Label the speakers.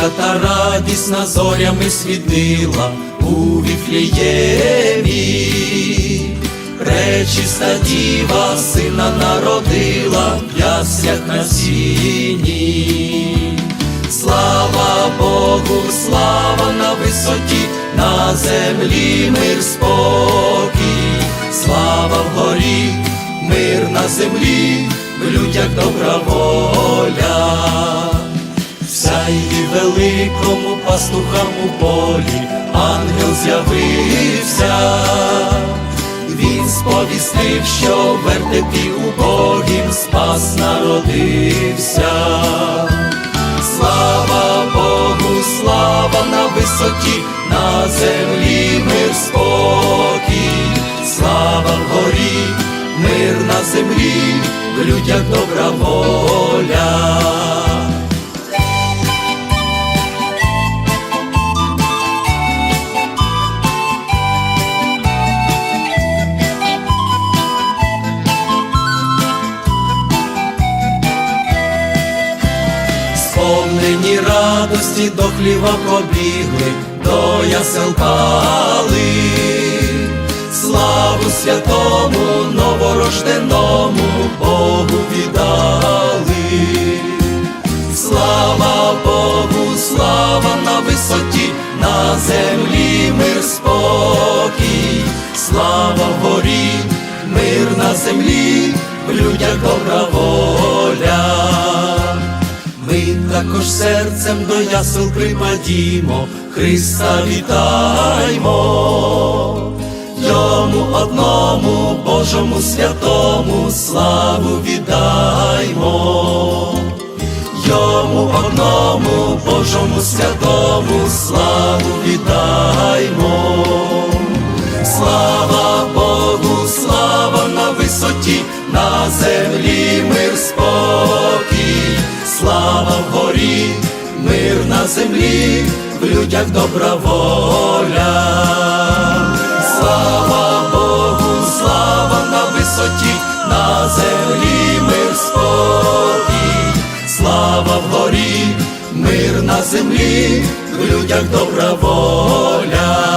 Speaker 1: Дитинка та радісна зорями світила у віфліємі. Пречиста діва сина народила в яслях на сіні. Слава Богу, слава на висоті, на землі мир спокій, слава вгорі, мир на землі, в людях добра воля. Великому пастухам у полі, ангел з'явився. Він сповістив, що в вертепі убогім спас народився. Слава Богу, слава на висоті, на землі мир спокій, слава вгорі, мир на землі, в людях добра воля. Сповнені радості до хліва побігли, до ясел пали. Славу святому новорожденому Богу віддали. Слава Богу, слава на висоті, на землі мир спокій, слава вгорі, мир на землі, в людях добра також серцем до ясел припадімо, Христа вітаймо, йому одному, Божому святому, славу віддаймо, йому одному, Божому святому, славу віддаймо. Слава землі, в людях добра воля. Слава Богу, слава на висоті, на землі мир спокій, слава вгорі, мир на землі, в людях добра воля.